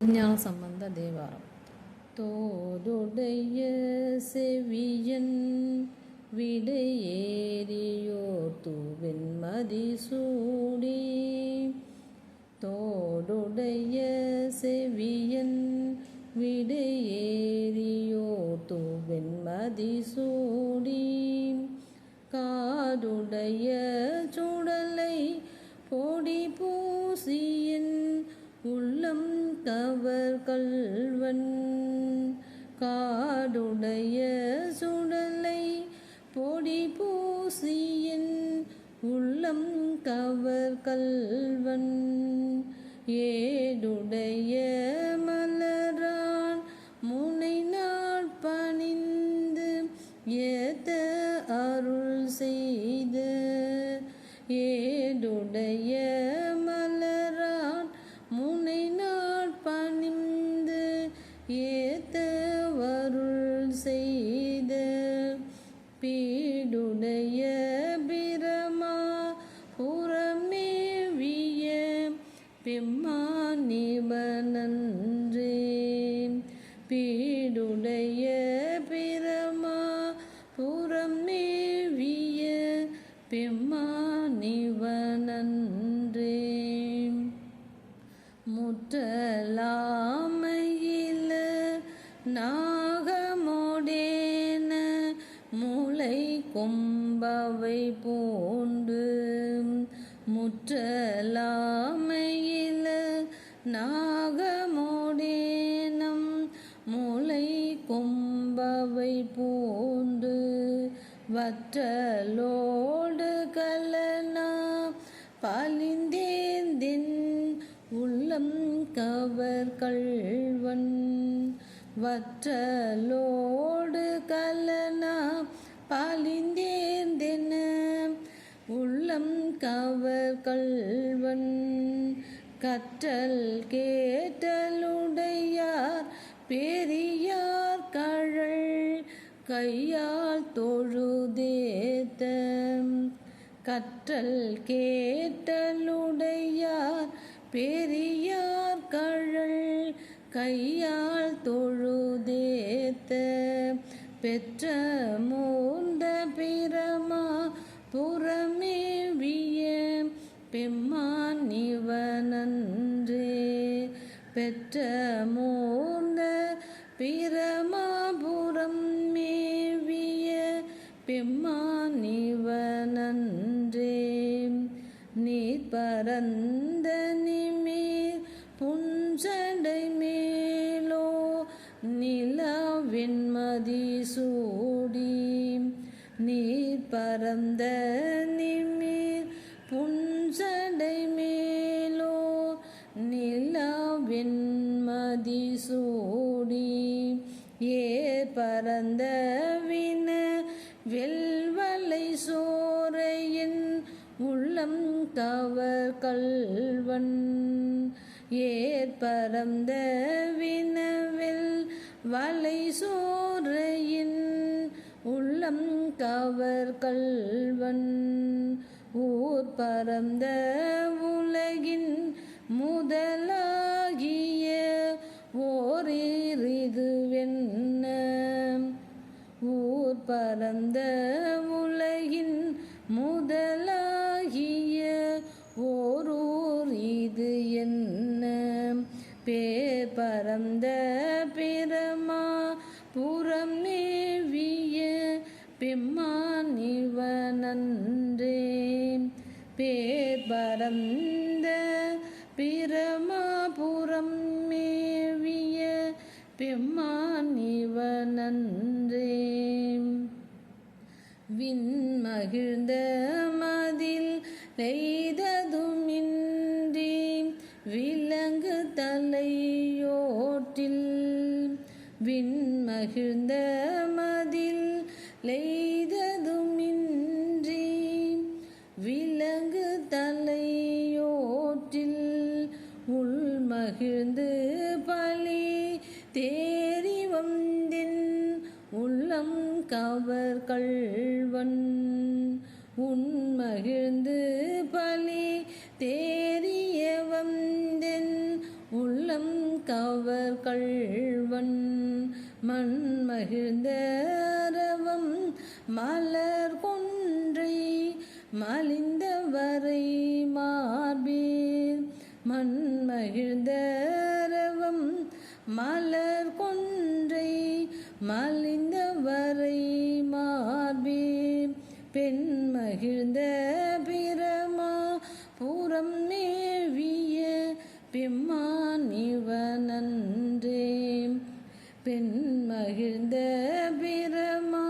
விஞ்ஞான சம்பந்த தேவாரம் தோதுடைய செவியன் விடையேறியோர் தூவெண்மதி சூடி தோடுடைய செவியன் விடையேறியோர் தூவெண்மதி சூடி காடுடைய சுடலை பொடி பூசியின் உள்ளம் கவர் கல்வன் காடுடைய சுடலை பொடி பூசியின் உள்ளம் கவர் கல்வன் ஏடுடைய மலரான் முனை நாள் பணிந்து ஏத்த அருள் செய்த ஏடுடைய முற்றலாமையில நாகமோடேன மூளை கொம்பவை போண்டு முற்றலாமையில நாகமோடேனம் மூளை கொம்பவை போண்டு வற்றலோ கவர் கள்வன் வற்றலோடு கலனா பாலிந்தேர்ந்தென உள்ளம் கவர் கள்வன் கற்றல் கேட்டலுடையார் பெரியார் கழல் கையால் தொழுதேத்த. கற்றல் கேட்டலுடையார் பெரிய கையால் தொழுதேத்த பெற்ற மூந்த பிரமா புறமேவிய பெம்மான் இவனன்றே. பெற்ற மூந்த பிரமாபுரம் மேவிய பெம்மான் இவனன்றே. நீர் பரந்த நிமீர் புஞ்சடை நிலவெண்மதி சூடி நீர் பரந்த நிமிர் புஞ்சடை மேலோ நிலவெண்மதி சூடி ஏ பரந்த தவர் கல்வன் ஏற்பரந்த வினவில் வலை சோரையின் உள்ளம் கவர் கல்வன் ஊர் பரந்த உலகின் முதலாகிய ஓரிதுவென்ன ஊர் பரந்த உலகின் முதலாகிய மதில் மகிழ்ந்து பலி தேறிய வந்தென் உள்ளம் கவர் கள்வன். மண் மகிழ்ந்த ரவம் மலர் கொன்றை மலிந்தவரை மார்பீர். மண் மகிழ்ந்த ரவம் மலர் கொன்றை மலிந்தவரை மார்பீர் பெண் மகிழ்ந்த பிரமா புறம் மேவிய பெம்மானிவனன்றே பெண் மகிழ்ந்த பிரமா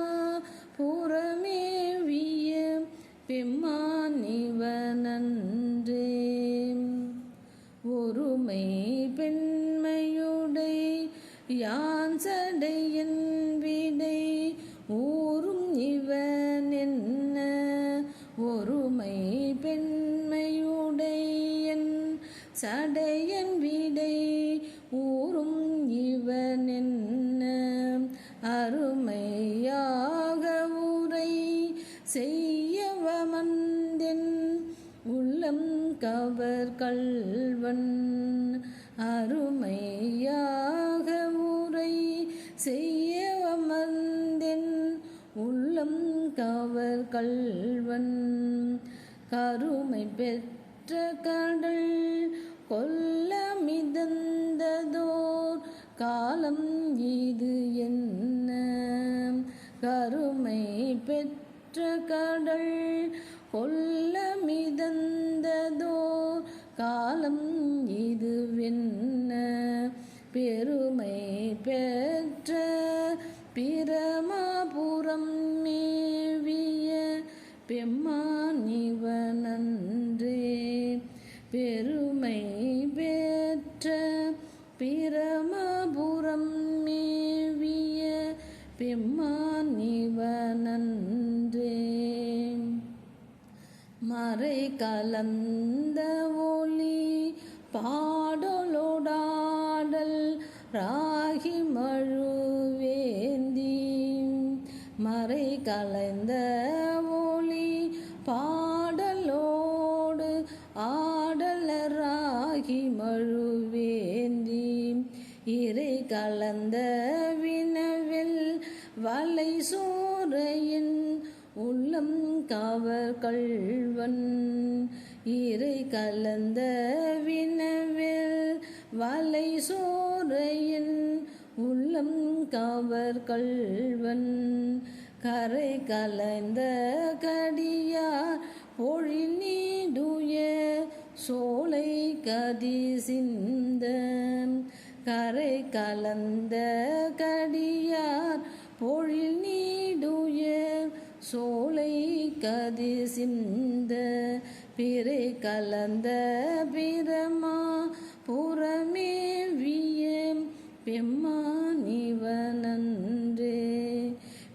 புறமேவிய பெம்மானிவனன்றே ஒருமை சடையன் விடை ஊரும் இவன் என்ன அருமையாக உரை செய்யவமந்தென் உள்ளம் கவர் கள்வன். அருமையாக உரை செய்யவமந்தென் உள்ளம் கவர் கள்வன். கருமை பெற்ற கடல் கொல்ல மிதந்ததோர் காலம் இது என்ன? கருமை பெற்ற கடல் கொல்ல மிதந்ததோர் காலம் இதுவென்ன? பெருமை பெற்ற பிரமாபுரம் மேவிய பெம்மானிவனன்றே கலந்த ஒளி பாடலோடாடல் ராகி மழுவேந்தி. மறை கலந்த ஒளி பாடலோடு ஆடலராகி மழுவேந்தி. இறை கலந்த வினவில் வலை சூ இளம் காவர் கள்வன். இறை கலந்த வினவில் வலை சோரையின் உள்ளம் காவர் கள்வன். கரை கலைந்த கடியார் பொழி நீடுய சோலை கதி சிந்த கரை கலந்த கடியார் பொழில் நீடுய சோலை கதி சிந்த பிறை கலந்த பிரமா புறமேவிய பெம்மானிவனன்றே.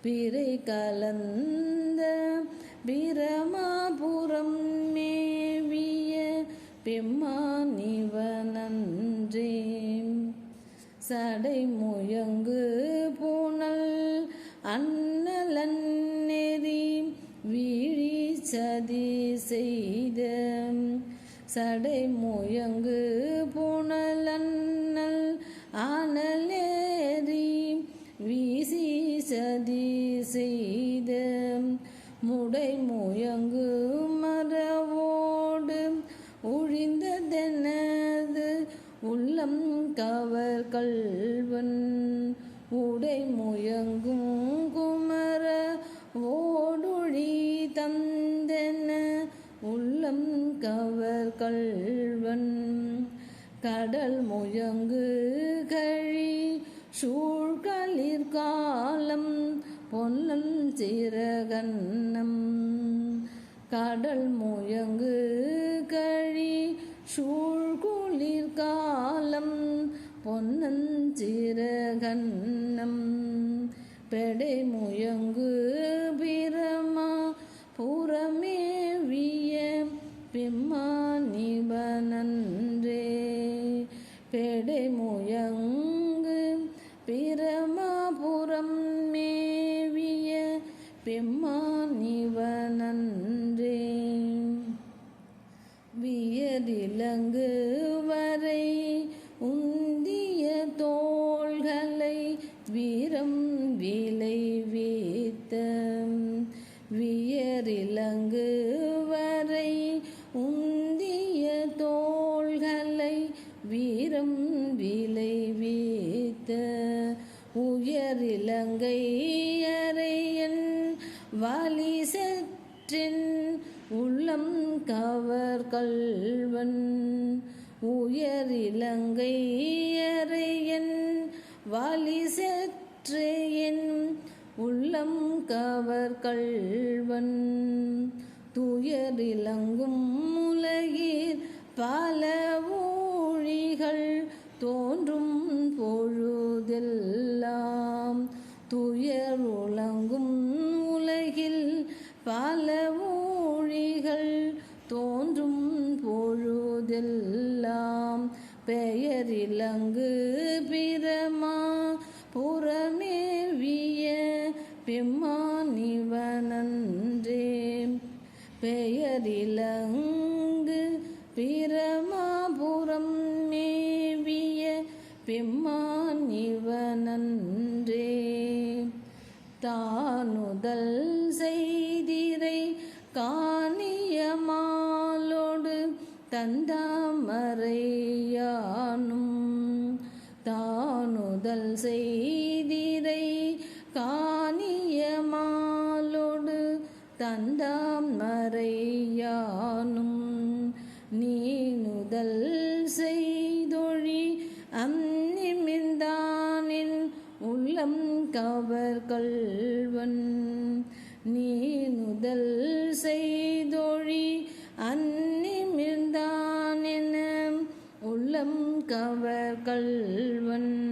பிறை கலந்த பிரமாபுரம் மேவிய பெம்மானிவனன்றே. சடை முயங்கு புனல் அன் சதி செய்த சடை முயங்கு புனலன்னல் ஆனலேறி வீசி சதி செய்த முடை முயங்கு சூழ்களிர் காலம் பொன்னன் சிறகன்னம் கடல் முயங்கு கழி சூழ்குளிர் காலம் பொன்னஞ்சிறகன்னம் பெடை முயங்கு பிரமா புறமேவிய பெம்மானிபனன்றே பெடை முயங்கு பெம்மான் இவனன்றே வியரிலங்கு வரை உந்திய தோள்களை வீரம் விளைவித்த வியரிலங்கு வரை உந்திய தோள்களை வீரம் விளைவித்த உயரிலங்கை கவர் கல்வன் உயர் உயரிலங்கையரையன் வாலி செற்றேயன் உள்ளம் கவர் கல்வன் துயர் இலங்கும் உலகில் பல ஊழிகள் தோன்றும் பொழுதெல்லாம். துயருள் பெயரிலங்கு பிரமா புறமேவிய பெம்மானிவனன்றே. பெயரிலங்கு பிரமாபுரம் மேவிய பெம்மானிவனன்றே. தானுதல் செய்திரை காணியமாலோடு தந்தாமரையானும் கவர் கல்வன் நீ நீனுதல் செய்தொழி அந்நிமிர்ந்தானென உள்ளம் கவர் கல்வன்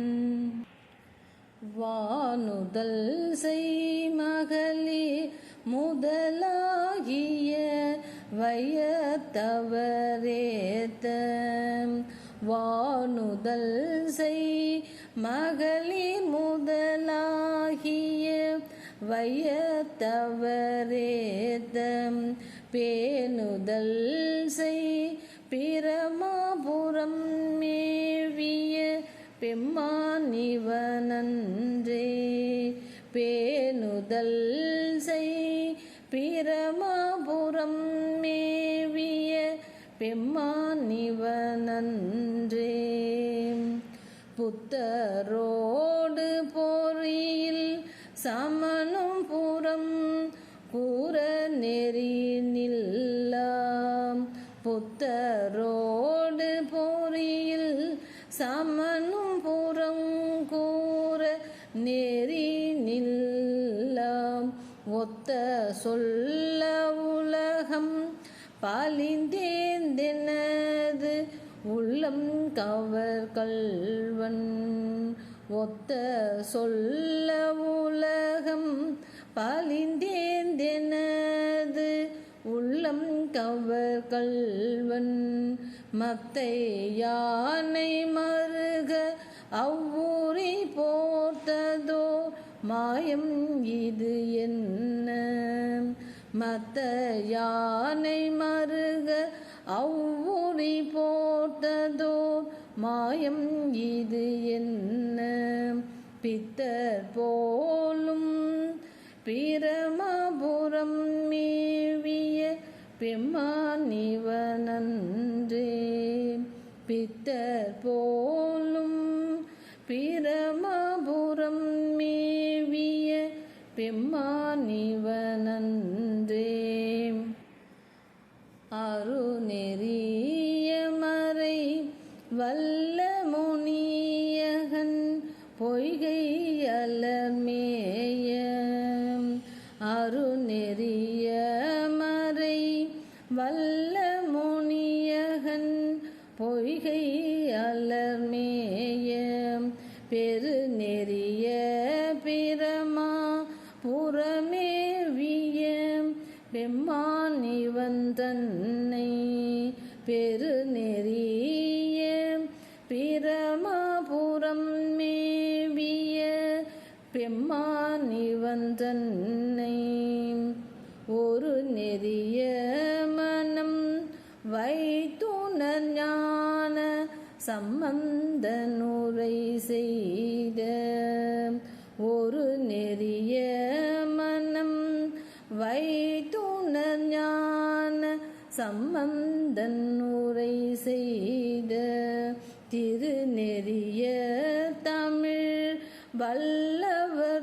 வானுதல் செய்மகளே முதலாகிய வயத்தவரேத்த. வானுதல் செய் மகளிர் மு வயத்தவரேத்த பேணுதல் செய் பிரமாபுரம் மேவிய பெம்மானிவனன்றே. பேணுதல் செய் பிரமாபுரம் மேவிய பெம்மானிவனன்றே. புத்தரோ சமனும் புறம் கூற நெறி நில்லாம். ஒத்த சொல்ல உலகம் பாலிந்தேந்தெனது உள்ளம் கவர் கல்வன் ஒத்த சொல்ல உலகம் பாலிந்தேந்தெனது உள்ளம் கவர் கல்வன் மத்தை யானை மருக அவ்வூரி போர்த்ததோ மாயம் இது என்ன? மத்த யானை மருக அவ்வூரி போர்த்ததோ மாயம் இது என்ன? பித்தர் போலும் பிரமபுரம் மேவிய பெம்மானிவனன்றே பித்தர் போலும் பெருநெறிய பிரமபுரம் மேவிய பெம்மானிவன் நிவந்தன்னை ஒரு நெறிய மனம் வைத்துணர் ஞான சம்பந்த நுரை செய்த. ஒரு சம்பந்தன் உரை செய்த திருநெறிய தமிழ் வல்லவர்